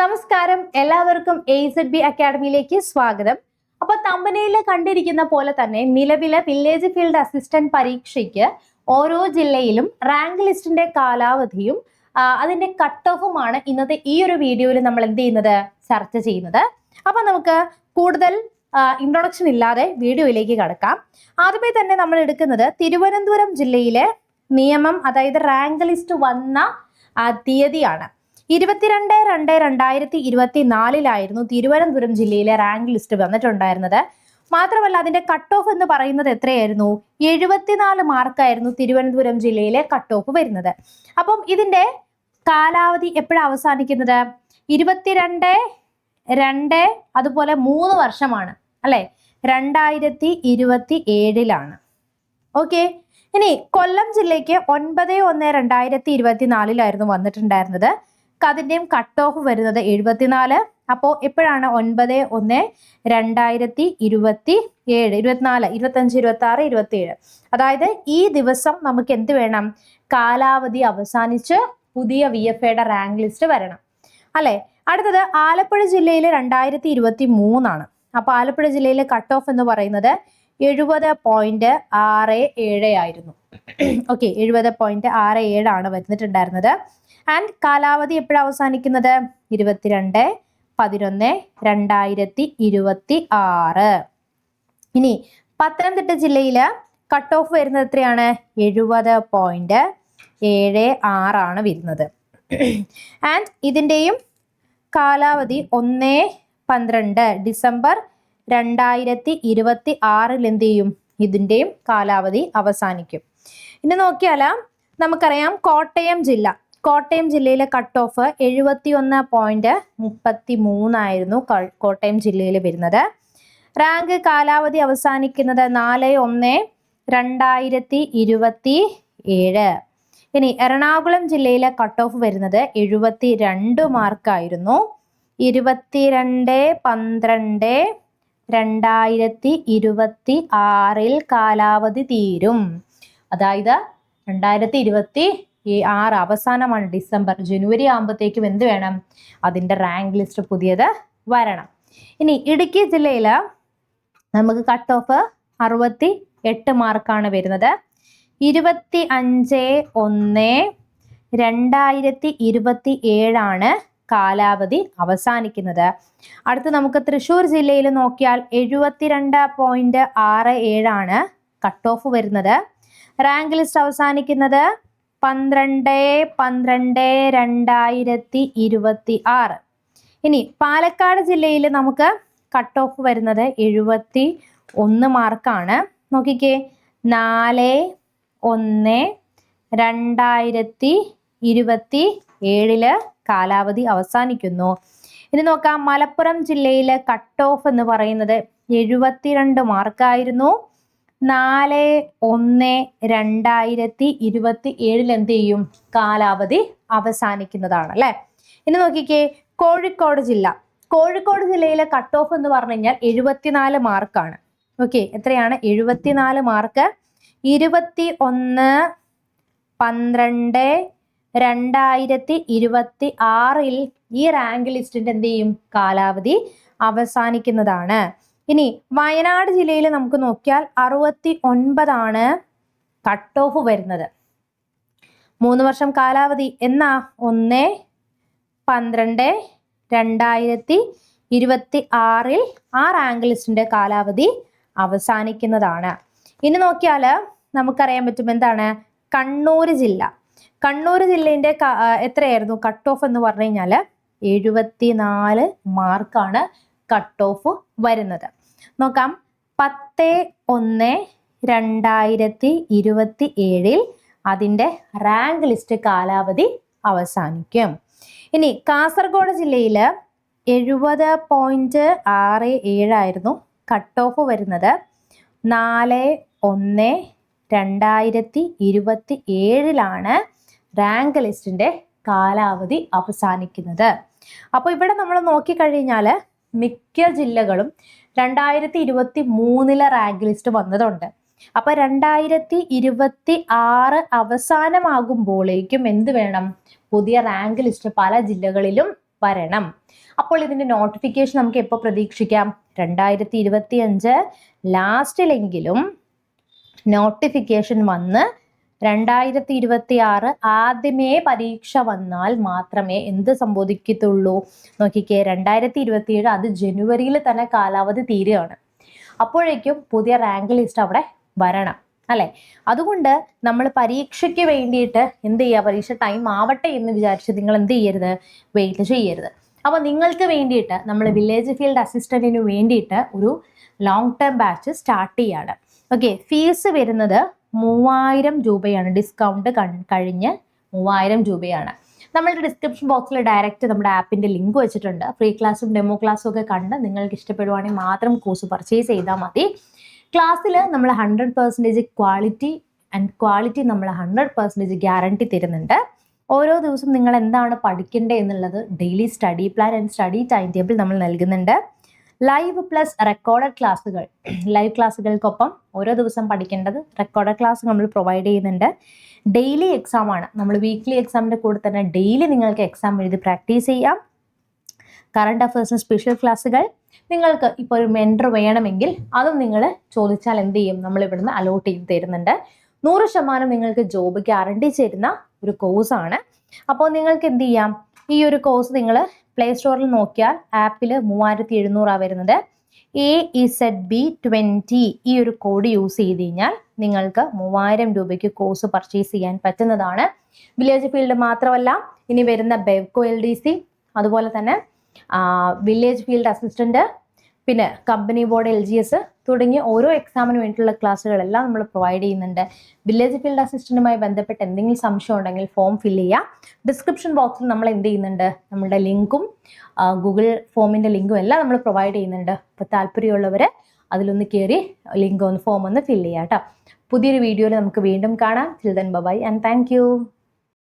നമസ്കാരം. എല്ലാവർക്കും A Z B അക്കാഡമിയിലേക്ക് സ്വാഗതം. അപ്പൊ തമ്പനയിൽ കണ്ടിരിക്കുന്ന പോലെ തന്നെ നിലവിലെ വില്ലേജ് ഫീൽഡ് അസിസ്റ്റന്റ് പരീക്ഷയ്ക്ക് ഓരോ ജില്ലയിലും റാങ്ക് ലിസ്റ്റിന്റെ കാലാവധിയും അതിന്റെ കട്ട് ഓഫുമാണ് ഇന്നത്തെ ഈ ഒരു വീഡിയോയിൽ നമ്മൾ എന്ത് ചെയ്യുന്നത്? ചർച്ച ചെയ്യുന്നത്. അപ്പൊ നമുക്ക് കൂടുതൽ ഇൻട്രൊഡക്ഷൻ ഇല്ലാതെ വീഡിയോയിലേക്ക് കടക്കാം. ആദ്യമേ തന്നെ നമ്മൾ എടുക്കുന്നത് തിരുവനന്തപുരം ജില്ലയിലെ നിയമം അതായത് റാങ്ക് ലിസ്റ്റ് വന്ന തീയതിയാണ്. ഇരുപത്തിരണ്ട് രണ്ട് രണ്ടായിരത്തി ഇരുപത്തി നാലിലായിരുന്നു തിരുവനന്തപുരം ജില്ലയിലെ റാങ്ക് ലിസ്റ്റ് വന്നിട്ടുണ്ടായിരുന്നത്. മാത്രമല്ല അതിന്റെ കട്ട് ഓഫ് എന്ന് പറയുന്നത് എത്രയായിരുന്നു? എഴുപത്തിനാല് മാർക്കായിരുന്നു തിരുവനന്തപുരം ജില്ലയിലെ കട്ട് ഓഫ് വരുന്നത്. അപ്പം ഇതിന്റെ കാലാവധി എപ്പോഴാണ് അവസാനിക്കുന്നത്? ഇരുപത്തിരണ്ട് രണ്ട് അതുപോലെ മൂന്ന് വർഷമാണ് അല്ലെ? രണ്ടായിരത്തി ഇരുപത്തി ഏഴിലാണ് ഓക്കെ. ഇനി കൊല്ലം ജില്ലയ്ക്ക് ഒൻപത് ഒന്ന് രണ്ടായിരത്തി ഇരുപത്തി നാലിലായിരുന്നു വന്നിട്ടുണ്ടായിരുന്നത് അതിന്റെയും കട്ട് ഓഫ് വരുന്നത് എഴുപത്തിനാല്. അപ്പോൾ എപ്പോഴാണ് ഒൻപത് ഒന്ന് രണ്ടായിരത്തി ഇരുപത്തി ഏഴ് ഇരുപത്തിനാല് ഇരുപത്തഞ്ച് ഇരുപത്തി ആറ് ഇരുപത്തി ഏഴ് അതായത് ഈ ദിവസം നമുക്ക് എന്ത് വേണം? കാലാവധി അവസാനിച്ച് പുതിയ വി എഫ് എയുടെ റാങ്ക് ലിസ്റ്റ് വരണം. അല്ലെ? അടുത്തത് ആലപ്പുഴ ജില്ലയിൽ രണ്ടായിരത്തി ഇരുപത്തി മൂന്നാണ് അപ്പോൾ ആലപ്പുഴ ജില്ലയിലെ കട്ട് ഓഫ് എന്ന് പറയുന്നത് എഴുപത് പോയിന്റ് ആറ് ഏഴ് ആയിരുന്നു. ഓക്കെ എഴുപത് പോയിന്റ് ആറ് ഏഴാണ് വരുന്നിട്ടുണ്ടായിരുന്നത്. ആൻഡ് കാലാവധി എപ്പോഴാണ് അവസാനിക്കുന്നത്? ഇരുപത്തിരണ്ട് പതിനൊന്ന് രണ്ടായിരത്തി ഇരുപത്തി ആറ് ഇനി പത്തനംതിട്ട ജില്ലയിൽ കട്ട് ഓഫ് വരുന്നത് എത്രയാണ്? എഴുപത് പോയിന്റ് ഏഴ് ആറാണ് വരുന്നത്. ആൻഡ് ഇതിന്റെയും കാലാവധി ഒന്ന് പന്ത്രണ്ട് ഡിസംബർ രണ്ടായിരത്തി ഇരുപത്തി ആറിൽ എന്ത് ചെയ്യും? ഇതിന്റെയും കാലാവധി അവസാനിക്കും. ഇനി നോക്കിയാല നമുക്കറിയാം കോട്ടയം ജില്ല. കോട്ടയം ജില്ലയിലെ കട്ട് ഓഫ് എഴുപത്തി ഒന്ന് പോയിന്റ് മുപ്പത്തി മൂന്നായിരുന്നു കോട്ടയം ജില്ലയിൽ വരുന്നത്. റാങ്ക് കാലാവധി അവസാനിക്കുന്നത് നാല് ഒന്ന് രണ്ടായിരത്തി ഇരുപത്തി ഏഴ് ഇനി എറണാകുളം ജില്ലയിലെ കട്ട് ഓഫ് വരുന്നത് എഴുപത്തി രണ്ട് മാർക്കായിരുന്നു ഇരുപത്തിരണ്ട് പന്ത്രണ്ട് രണ്ടായിരത്തി ഇരുപത്തി ആറിൽ കാലാവധി തീരും. അതായത് രണ്ടായിരത്തി ഇരുപത്തി ഈ ആറ് അവസാനമാണ് ഡിസംബർ. ജനുവരി ആകുമ്പോഴത്തേക്കും എന്ത് വേണം? അതിന്റെ റാങ്ക് ലിസ്റ്റ് പുതിയത് വരണം. ഇനി ഇടുക്കി ജില്ലയിൽ നമുക്ക് കട്ട് ഓഫ് അറുപത്തി എട്ട് മാർക്കാണ് വരുന്നത്. ഇരുപത്തി അഞ്ച് ഒന്ന് രണ്ടായിരത്തി ഇരുപത്തി ഏഴാണ് കാലാവധി അവസാനിക്കുന്നത്. അടുത്ത് നമുക്ക് തൃശ്ശൂർ ജില്ലയിൽ നോക്കിയാൽ എഴുപത്തിരണ്ട് പോയിന്റ് ആറ് ഏഴാണ് കട്ട് ഓഫ് വരുന്നത്. റാങ്ക് ലിസ്റ്റ് അവസാനിക്കുന്നത് പന്ത്രണ്ട് പന്ത്രണ്ട് രണ്ടായിരത്തി ഇരുപത്തി ആറ്. ഇനി പാലക്കാട് ജില്ലയിൽ നമുക്ക് കട്ട് ഓഫ് വരുന്നത് എഴുപത്തി ഒന്ന് മാർക്കാണ് നോക്കിക്കേ. നാല് ഒന്ന് രണ്ടായിരത്തി ഇരുപത്തി ഏഴിൽ കാലാവധി അവസാനിക്കുന്നു. ഇനി നോക്കാം. മലപ്പുറം ജില്ലയിലെ കട്ട് ഓഫ് എന്ന് പറയുന്നത് എഴുപത്തിരണ്ട് മാർക്കായിരുന്നു നാല് ഒന്ന് രണ്ടായിരത്തി ഇരുപത്തി ഏഴിൽ എന്ത് ചെയ്യും? കാലാവധി അവസാനിക്കുന്നതാണ് അല്ലെ? ഇനി നോക്കിക്കേ. കോഴിക്കോട് ജില്ല. കോഴിക്കോട് ജില്ലയിലെ കട്ട് ഓഫ് എന്ന് പറഞ്ഞു കഴിഞ്ഞാൽ എഴുപത്തിനാല് മാർക്കാണ് ഓക്കെ. എത്രയാണ്? എഴുപത്തിനാല് മാർക്ക് ഇരുപത്തി ഒന്ന് പന്ത്രണ്ട് രണ്ടായിരത്തി ഇരുപത്തി ആറിൽ ഈ റാങ്ക് ലിസ്റ്റിന്റെ എന്ത് ചെയ്യും? കാലാവധി അവസാനിക്കുന്നതാണ്. ഇനി വയനാട് ജില്ലയിൽ നമുക്ക് നോക്കിയാൽ അറുപത്തി ഒൻപതാണ് കട്ട് ഓഫ് വരുന്നത്. മൂന്ന് വർഷം കാലാവധി. എന്നാ? ഒന്ന് പന്ത്രണ്ട് രണ്ടായിരത്തി ഇരുപത്തി ആറിൽ ആ റാങ്ക് ലിസ്റ്റിന്റെ കാലാവധി അവസാനിക്കുന്നതാണ്. ഇനി നോക്കിയാൽ നമുക്കറിയാൻ പറ്റും എന്താണ്? കണ്ണൂർ ജില്ല. കണ്ണൂർ ജില്ലേന്റെ എത്രയായിരുന്നു? കട്ട് ഓഫ് എന്ന് പറഞ്ഞു കഴിഞ്ഞാൽ എഴുപത്തി നാല് മാർക്കാണ് കട്ട് ഓഫ് വരുന്നത്. നോക്കാം. പത്ത് ഒന്ന് രണ്ടായിരത്തി ഇരുപത്തി ഏഴിൽ അതിന്റെ റാങ്ക് ലിസ്റ്റ് കാലാവധി അവസാനിക്കും. ഇനി കാസർഗോഡ് ജില്ലയിൽ എഴുപത് പോയിന്റ് ആറ് ഏഴായിരുന്നു കട്ട് ഓഫ് വരുന്നത്. നാല് ഒന്ന് രണ്ടായിരത്തി ഇരുപത്തി ഏഴിലാണ് റാങ്ക് ലിസ്റ്റിന്റെ കാലാവധി അവസാനിക്കുന്നത്. അപ്പോൾ ഇവിടെ നമ്മൾ നോക്കിക്കഴിഞ്ഞാൽ മിക്ക ജില്ലകളും രണ്ടായിരത്തി ഇരുപത്തി മൂന്നിലെ റാങ്ക് ലിസ്റ്റ് വന്നതുണ്ട്. അപ്പൊ രണ്ടായിരത്തി ഇരുപത്തി ആറ് അവസാനമാകുമ്പോഴേക്കും എന്ത് വേണം? പുതിയ റാങ്ക് ലിസ്റ്റ് പല ജില്ലകളിലും വരണം. അപ്പോൾ ഇതിന്റെ നോട്ടിഫിക്കേഷൻ നമുക്ക് എപ്പോൾ പ്രതീക്ഷിക്കാം? രണ്ടായിരത്തി ഇരുപത്തി അഞ്ച് ലാസ്റ്റിലെങ്കിലും നോട്ടിഫിക്കേഷൻ വന്ന് രണ്ടായിരത്തി ഇരുപത്തി ആറ് ആദ്യമേ പരീക്ഷ വന്നാൽ മാത്രമേ എന്ത് സംബോധിക്കത്തുള്ളൂ നോക്കിക്കേ രണ്ടായിരത്തി ഇരുപത്തി ഏഴ് അത് ജനുവരിയിൽ തന്നെ കാലാവധി തീരുകയാണ്. അപ്പോഴേക്കും പുതിയ റാങ്ക് ലിസ്റ്റ് അവിടെ വരണം അല്ലെ? അതുകൊണ്ട് നമ്മൾ പരീക്ഷയ്ക്ക് വേണ്ടിയിട്ട് എന്ത് ചെയ്യുക? പരീക്ഷ ടൈം ആവട്ടെ എന്ന് വിചാരിച്ച് നിങ്ങൾ എന്ത് ചെയ്യരുത്? വെയിറ്റ് ചെയ്യരുത്. അപ്പോൾ നിങ്ങൾക്ക് വേണ്ടിയിട്ട് നമ്മൾ വില്ലേജ് ഫീൽഡ് അസിസ്റ്റന്റിന് വേണ്ടിയിട്ട് ഒരു ലോങ് ടേം ബാച്ച് സ്റ്റാർട്ട് ചെയ്യാണ്. ഓക്കെ ഫീസ് വരുന്നത് മൂവായിരം രൂപയാണ് ഡിസ്കൗണ്ട് കഴിഞ്ഞ് മൂവായിരം രൂപയാണ്. നമ്മളുടെ ഡിസ്ക്രിപ്ഷൻ ബോക്സിൽ ഡയറക്റ്റ് നമ്മുടെ ആപ്പിന്റെ ലിങ്ക് വെച്ചിട്ടുണ്ട്. ഫ്രീ ക്ലാസ്സും ഡെമോ ക്ലാസ്സും ഒക്കെ കണ്ട് നിങ്ങൾക്ക് ഇഷ്ടപ്പെടുവാണെങ്കിൽ മാത്രം കോഴ്സ് പർച്ചേസ് ചെയ്താൽ മതി. ക്ലാസ്സിൽ നമ്മൾ hundred percentage quality and quality നമ്മൾ ഹൺഡ്രഡ് പെർസെന്റേജ് ഗ്യാരണ്ടി തരുന്നുണ്ട്. ഓരോ ദിവസം നിങ്ങൾ എന്താണ് പഠിക്കേണ്ടത് എന്നുള്ളത് daily study plan and study time table നമ്മൾ നൽകുന്നുണ്ട്. ലൈവ് പ്ലസ് റെക്കോർഡഡ് ക്ലാസ്സുകൾ ലൈവ് ക്ലാസ്സുകൾക്കൊപ്പം ഓരോ ദിവസം പഠിക്കേണ്ടത് റെക്കോർഡഡ് ക്ലാസ് നമ്മൾ പ്രൊവൈഡ് ചെയ്യുന്നുണ്ട്. ഡെയിലി എക്സാം ആണ്. നമ്മൾ വീക്ക്ലി എക്സാമിന്റെ കൂടെ തന്നെ ഡെയിലി നിങ്ങൾക്ക് എക്സാം എഴുതി പ്രാക്ടീസ് ചെയ്യാം. കറണ്ട് അഫയേഴ്സിന് സ്പെഷ്യൽ ക്ലാസ്സുകൾ നിങ്ങൾക്ക് ഇപ്പോൾ ഒരു മെന്റർ വേണമെങ്കിൽ അതും നിങ്ങൾ ചോദിച്ചാൽ എന്ത് ചെയ്യും? നമ്മൾ ഇവിടുന്ന് അലോട്ട് ചെയ്ത് തരുന്നുണ്ട്. നൂറ് ശതമാനം നിങ്ങൾക്ക് ജോബ് ഗ്യാരണ്ടി ചേരുന്ന ഒരു കോഴ്സാണ് അപ്പോൾ നിങ്ങൾക്ക് എന്ത് ചെയ്യാം? ഈ ഒരു കോഴ്സ് നിങ്ങൾ പ്ലേ സ്റ്റോറിൽ നോക്കിയാൽ ആപ്പിൽ മൂവായിരത്തി എഴുന്നൂറാണ് വരുന്നത്. എ ഇസെഡ് ബി ട്വന്റി ഈ ഒരു കോഡ് യൂസ് ചെയ്ത് കഴിഞ്ഞാൽ നിങ്ങൾക്ക് മൂവായിരം രൂപയ്ക്ക് കോഴ്സ് പർച്ചേസ് ചെയ്യാൻ പറ്റുന്നതാണ്. വില്ലേജ് ഫീൽഡ് മാത്രമല്ല ഇനി വരുന്ന ബെവ്കോ എൽ ഡി സി അതുപോലെ തന്നെ വില്ലേജ് ഫീൽഡ് അസിസ്റ്റന്റ് പിന്നെ company board L G S തുടങ്ങിയ ഓരോ എക്സാമിന് വേണ്ടിയിട്ടുള്ള ക്ലാസ്സുകളെല്ലാം നമ്മൾ പ്രൊവൈഡ് ചെയ്യുന്നുണ്ട്. വില്ലേജ് ഫീൽഡ് അസിസ്റ്റന്റുമായി ബന്ധപ്പെട്ട് എന്തെങ്കിലും സംശയം ഉണ്ടെങ്കിൽ ഫോം ഫില്ല് ചെയ്യുക. ഡിസ്ക്രിപ്ഷൻ ബോക്സിൽ നമ്മൾ എന്ത് ചെയ്യുന്നുണ്ട്? നമ്മുടെ ലിങ്കും ഗൂഗിൾ ഫോമിന്റെ ലിങ്കും എല്ലാം നമ്മൾ പ്രൊവൈഡ് ചെയ്യുന്നുണ്ട്. അപ്പോൾ താല്പര്യമുള്ളവർ അതിലൊന്ന് കയറി ലിങ്ക് ഒന്ന് ഫോം ഒന്ന് ഫില്ല് ചെയ്യാം കേട്ടോ. പുതിയൊരു വീഡിയോയിൽ നമുക്ക് വീണ്ടും കാണാം. Children bye-bye and thank